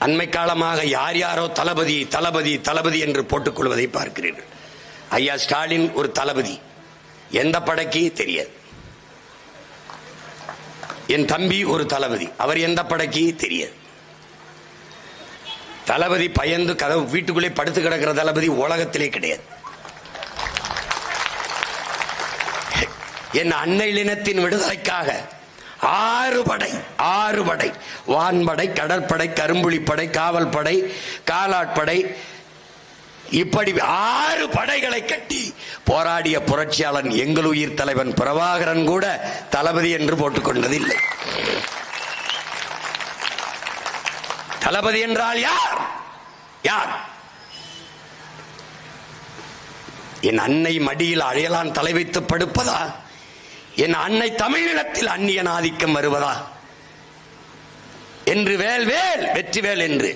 அண்மை காலமாக யார் யாரோ தளபதி தளபதி தளபதி என்று போட்டுக் கொள்வதை பார்க்கிறீர்கள். ஐயா ஸ்டாலின் ஒரு தளபதி. எந்த படைக்கு? தெரியாது. என் தம்பி ஒரு தளபதி. அவர் எந்த படைக்கு? தெரியாது. தளபதி பயந்து கதவு வீட்டுக்குள்ளே படுத்து கிடக்கிற தளபதி உலகத்திலே கிடையாது. என் அன்னையினத்தின் விடுதலைக்காக ஆறு படை ஆறு படை வான்படை கடற்படை கரும்புலிப்படை காவல் படை காலாட்படை. இப்படி ஆறு படைகளை கட்டி போராடிய புரட்சியாளன் எங்கள் உயிர் தலைவன் பிரபாகரன் கூட தளபதி என்று போட்டுக்கொண்டதில்லை. தளபதி என்றால் யார்? யார்? என் அன்னை மடியில் அழையலான் தலை வைத்து படுப்பதா? என் அன்னை தமிழினத்தில் அந்நியன் ஆதிக்கம் வருவதா? என்று வேல் வேல் வெற்றி வேல் என்று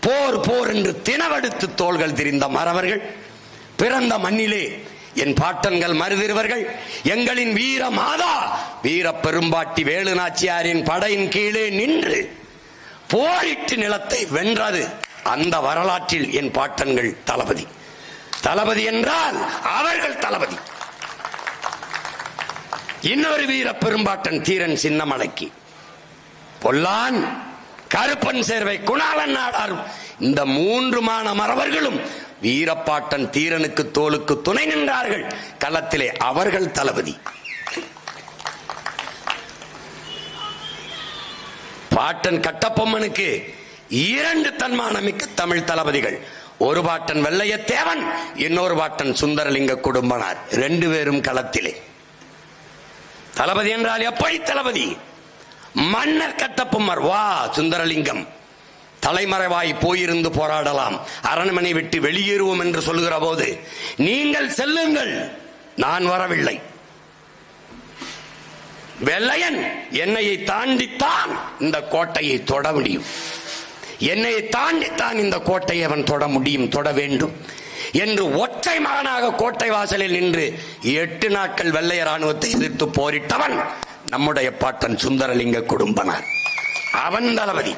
போர் போர் என்று தினவெடுத்து தோள்கள் திரிந்த மறவர்கள் பிறந்த மண்ணிலே என் பாட்டன்கள் மருதிருவர்கள் எங்களின் வீர மாதா வீர பெரும்பாட்டி வேலு நாச்சியாரின் படையின் கீழே நின்று போரிட்டு நிலத்தை வென்றது. அந்த வரலாற்றில் என் பாட்டன்கள் தளபதி. தளபதி என்றால் அவர்கள் தளபதி. இன்னொரு வீர பெரும்பாட்டன் தீரன் சின்னமலைக்கு. பொல்லான் கருப்பன் சேர்வை குணாளன் நாடார் இந்த மூன்று மான மறவர்களும் வீரப்பாட்டன் தீரனுக்கு தோலுக்கு துணை நின்றார்கள். களத்திலே அவர்கள் தளபதி. பாட்டன் கட்டபொம்மனுக்கு இரண்டு தன்மானமிக்க தமிழ் தளபதிகள். ஒரு பாட்டன் வெள்ளையத்தேவன் இன்னொரு பாட்டன் சுந்தரலிங்க குடும்பனார். ரெண்டு பேரும் களத்திலே. தளபதி என்றால் எப்படி தளபதி? மன்னர் கட்டப்பொம்மர். வா சுந்தரலிங்கம். தலைமறைவாய் போயிருந்து போராடலாம். அரண்மனை விட்டு வெளியேறுவோம் என்று சொல்லுகிற போது நீங்கள் செல்லுங்கள். நான் வரவில்லை. வெள்ளையன் என்னையை தாண்டித்தான் இந்த கோட்டையை தொட முடியும். என்னையை தாண்டித்தான் இந்த கோட்டையை அவன் தொட முடியும் தொட வேண்டும். என்று ஒற்றை மகனாக கோட்டை வாசலில் நின்று எட்டு நாட்கள் வெள்ளைய ராணுவத்தை எதிர்த்து போரிட்டவன் நம்முடைய பாட்டன் சுந்தரலிங்க குடும்பனார். அவன் தளபதி.